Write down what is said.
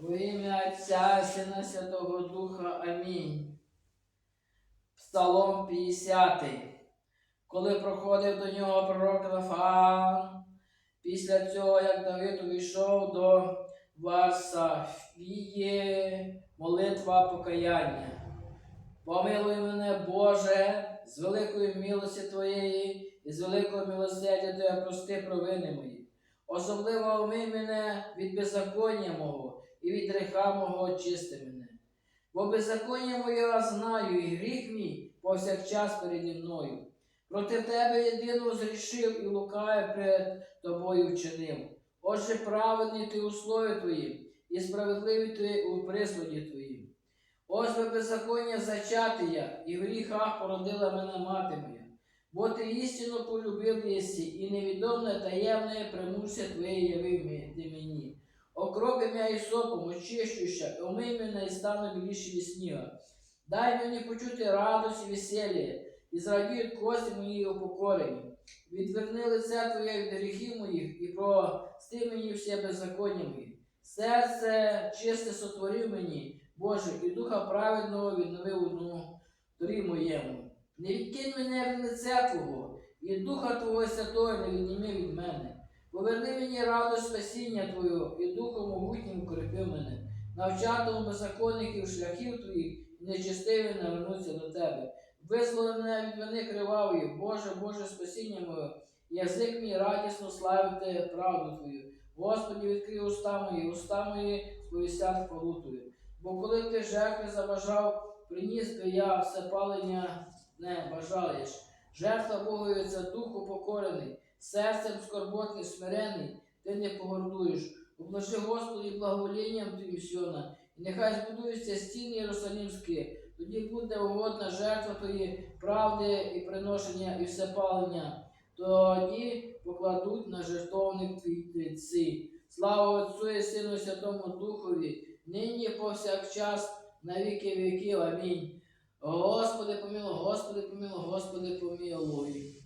Во ім'я Отця, Сина Святого Духа. Амінь. Псалом 50. Коли проходив до нього пророк Нафан, після цього, як Давид увійшов до Варсафії, молитва покаяння. Помилуй мене, Боже, з великої милості Твоєї і з великого милосердя Твоє прости провини мої. Особливо умий мене від беззаконня мого і від гріха мого очисти мене. Бо беззаконня моє знаю, і гріх мій повсякчас переді мною. Проти тебе єдиного зрішив і лукає перед тобою вчинив. Отже, праведний ти у слові твоїм, і справедливий ти у прислуді твоїм. Ось би беззаконня зачати я, і в гріхах породила мене мати моя. Бо ти істину полюбив єсі, і невідомне таємне примусся твоє явив мені. Окропи м'я і сопом, очищуща, омий мене і стану біліші від сніга. Дай мені почути радость і весілля, і зрадіють кості мої упокорені. Відверни лице Твоє від гріхів моїх і прости мені всі беззаконня мої. Серце чисте сотворив мені, Боже, і духа праведного відновив одну торі моєму. Не відкинь мене від лиця Твого, і духа Твого святого не відніми від мене. Поверни мені радость спасіння Твою, і духом могутнім укріпи мене. Навчатиму беззаконників шляхів Твоїх, і нечестиві навернуться до Тебе. Визволи мене від вини кривавої, Боже, Боже, спасіння моє, язик мій радісно славити правду Твою. Господи, відкрий уста мої, уста мої сповістять хвалу Твою. Бо коли ти жертви забажав, приніс би я все палення не бажаєш. Жертва Богові це духу покорений, серцем скорботний, смирений, ти не погордуєш. Обложи Господи благоволінням Твоїм Сьона, і нехай збудуються стіни Єрусалимські, тоді буде угодна жертва Твої правди і приношення, і все палення. Тоді покладуть на жертовник твій тельці. Слава Отцю і Сину Святому Духові, нині повсякчас, на віки віків. Амінь. Господи помилуй, Господи помилуй, Господи помилуй.